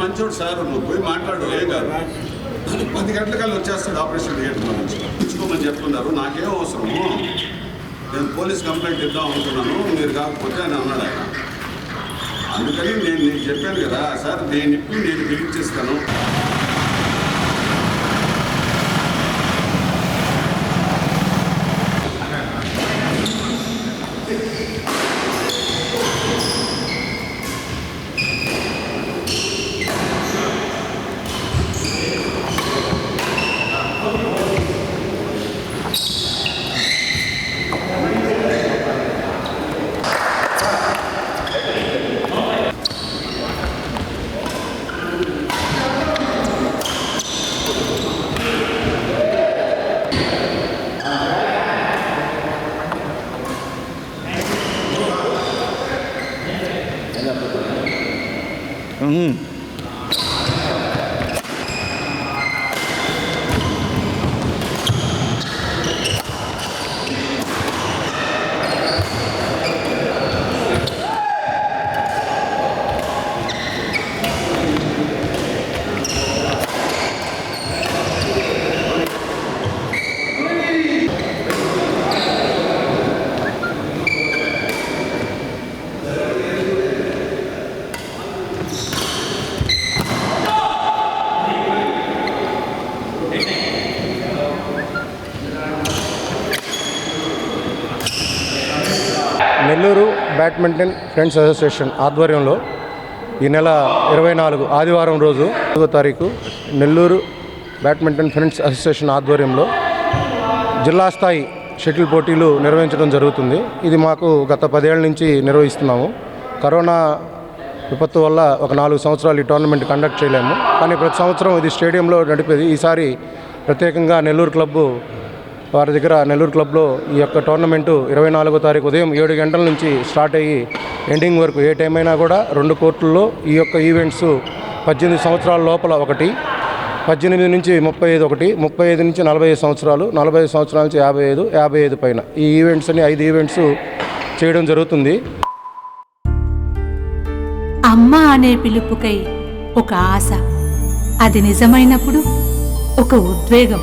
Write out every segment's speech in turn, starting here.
మంచోడు సార్ నువ్వు పోయి మాట్లాడు ఏం కాదు. పది గంటలకల్లా వచ్చేస్తాడు ఆపరేషన్ థియేటర్ నుంచి. ఇచ్చుకోమని చెప్తున్నారు నాకేం అవసరము నేను పోలీస్ కంప్లైంట్ ఇద్దాం అనుకున్నాను మీరు కాకపోతే అని అన్నాడు ఆయన. అందుకని నేను నీకు చెప్పాను కదా సార్ నేను ఇప్పుడు నేను 응. నెల్లూరు బ్యాడ్మింటన్ ఫ్రెండ్స్ అసోసియేషన్ ఆధ్వర్యంలో ఈ నెల ఇరవై నాలుగు ఆదివారం రోజు ఐదో తారీఖు నెల్లూరు బ్యాడ్మింటన్ ఫ్రెండ్స్ అసోసియేషన్ ఆధ్వర్యంలో జిల్లా స్థాయి షటిల్ పోటీలు నిర్వహించడం జరుగుతుంది. ఇది మాకు గత పదేళ్ళ నుంచి నిర్వహిస్తున్నాము. కరోనా విపత్తు వల్ల ఒక నాలుగు సంవత్సరాలు ఈ టోర్నమెంట్ కండక్ట్ చేయలేము. కానీ ప్రతి సంవత్సరం ఇది స్టేడియంలో నడిపేది. ఈసారి ప్రత్యేకంగా నెల్లూరు క్లబ్బు వారి దగ్గర నెల్లూరు క్లబ్లో ఈ యొక్క టోర్నమెంటు ఇరవై నాలుగో తారీఖు ఉదయం ఏడు గంటల నుంచి స్టార్ట్ అయ్యి ఎండింగ్ వరకు ఏ టైం అయినా కూడా రెండు కోర్టుల్లో ఈ యొక్క ఈవెంట్స్ పద్దెనిమిది సంవత్సరాల లోపల ఒకటి పద్దెనిమిది నుంచి ముప్పై ఐదు ఒకటి ముప్పై ఐదు నుంచి నలభై ఐదు సంవత్సరాలు నలభై ఐదు సంవత్సరాల నుంచి యాభై ఐదు యాభై ఐదు పైన ఈ ఈవెంట్స్ అని ఐదు ఈవెంట్స్ చేయడం జరుగుతుంది. అమ్మ అనే పిలుపుకై ఒక ఆశ. అది నిజమైనప్పుడు ఒక ఉద్వేగం.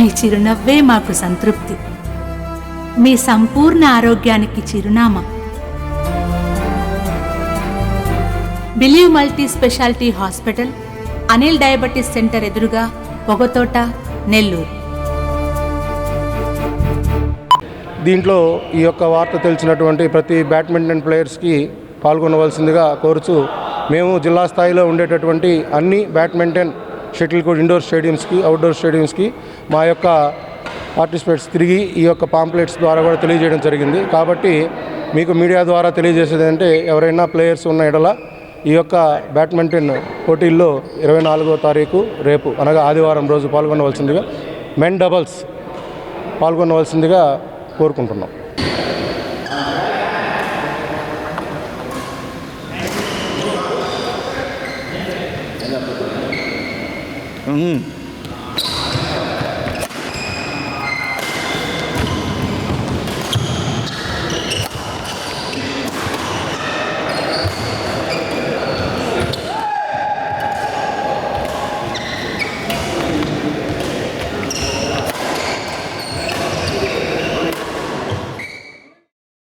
మీ చిరునవ్వే మాకు సంతృప్తి. మీ సంపూర్ణ ఆరోగ్యానికి చిరునామా. Believe multi speciality hospital Anil diabetes centre ఎదురుగా పొగతోట నెల్లూరు. దీంట్లో ఈ యొక్క వార్త తెలిసినటువంటి ప్రతి బ్యాడ్మింటన్ ప్లేయర్స్కి పాల్గొనవలసిందిగా కోరుచు మేము జిల్లా స్థాయిలో ఉండేటటువంటి అన్ని బ్యాడ్మింటన్ షటిల్ కోడ్ ఇండోర్ స్టేడియంస్కి అవుట్డోర్ స్టేడియంస్కి మా యొక్క పార్టిసిపేట్స్ తిరిగి ఈ యొక్క పాంప్లెట్స్ ద్వారా కూడా తెలియజేయడం జరిగింది. కాబట్టి మీకు మీడియా ద్వారా తెలియజేసేది అంటే ఎవరైనా ప్లేయర్స్ ఉన్న ఎడల ఈ యొక్క బ్యాడ్మింటన్ పోటీల్లో ఇరవై నాలుగో తారీఖు రేపు అనగా ఆదివారం రోజు పాల్గొనవలసిందిగా మెన్ డబల్స్ పాల్గొనవలసిందిగా కోరుకుంటున్నాం. Mm.